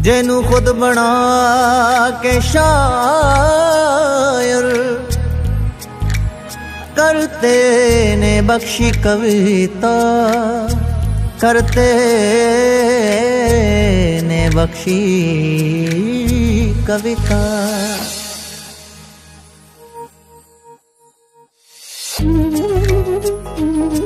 ਜਿਹਨੂੰ ਖੁਦ ਬਣਾ ਕੇ ਸ਼ਾਇਰ ਕਰਤੇ ਨੇ ਬਖਸ਼ੀ ਕਵਿਤਾ ਕਰਤੇ ਨੇ ਬਖਸ਼ੀ ਕਵਿਤਾ। ਅਜੇ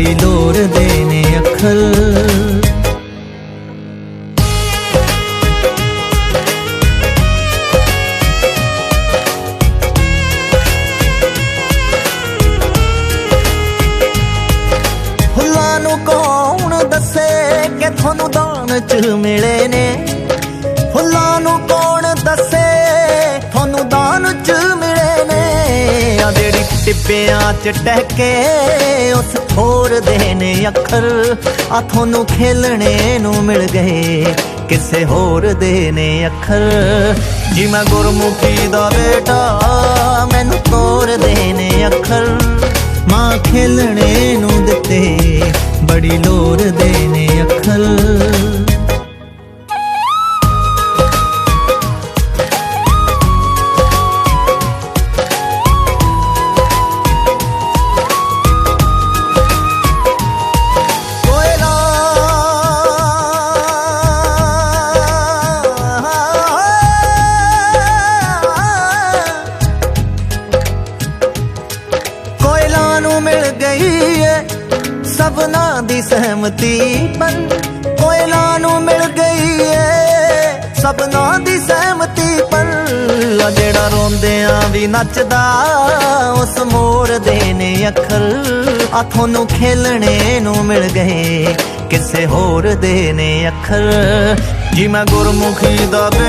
ਬੜੀ ਲੋਰ ਦੇ ਨੇ ਅੱਖਰ। ਫੁੱਲਾਂ ਨੂੰ ਕੌਣ ਦੱਸੇ ਕਿ ਤੁਹਾਨੂੰ ਦਾਨ ਚ ਮਿਲੇ ਨੇ? ਜਿਹੜੀ ਚ ਟਹਿਕੇ, ਉਸ ਥੋਰ ਦੇ ਨੇ ਅੱਖਰ, ਆ ਤੁਹਾਨੂੰ ਖੇਲਣੇ ਨੂੰ ਮਿਲ ਗਏ। ਕਿਸੇ ਹੋਰ ਦੇ ਨੇ ਅੱਖਰ, ਜੀ ਮੈਂ ਗੁਰਮੁਖੀ ਦਾ ਬੇਟਾ, ਮੈਨੂੰ ਤੋਰ ਦੇ ਨੇ ਅੱਖਰ। ਮਾਂ ਖੇਲਣੇ ਨੂੰ ਦਿੱਤੇ, ਬੜੀ ਲੋਰ ਦੇ ਨੇ ਅੱਖਰ। ਨੂੰ ਮਿਲ ਗਈ ਏ। ਸਭਨਾ ਦੀ ਸਹਿਮਤੀ ਪਰ ਕੋਇਲਾ ਨੂੰ ਮਿਲ ਗਈ ਏ। ਸਭਨਾ ਦੀ ਸਹਿਮਤੀ ਪਰ ਜਿਹੜਾ ਰੋਂਦਿਆਂ ਵੀ ਨੱਚਦਾ, ਉਸ ਮੋਰ ਦੇ ਨੇ ਅੱਖਰ। ਆ ਤੁਹਾਨੂੰ ਖੇਲਣੇ ਨੂੰ ਮਿਲ ਗਏ, ਕਿਸੇ ਹੋਰ ਦੇ ਨੇ ਅੱਖਰ। ਜੀ ਮੈਂ ਗੁਰਮੁਖੀ ਦਾ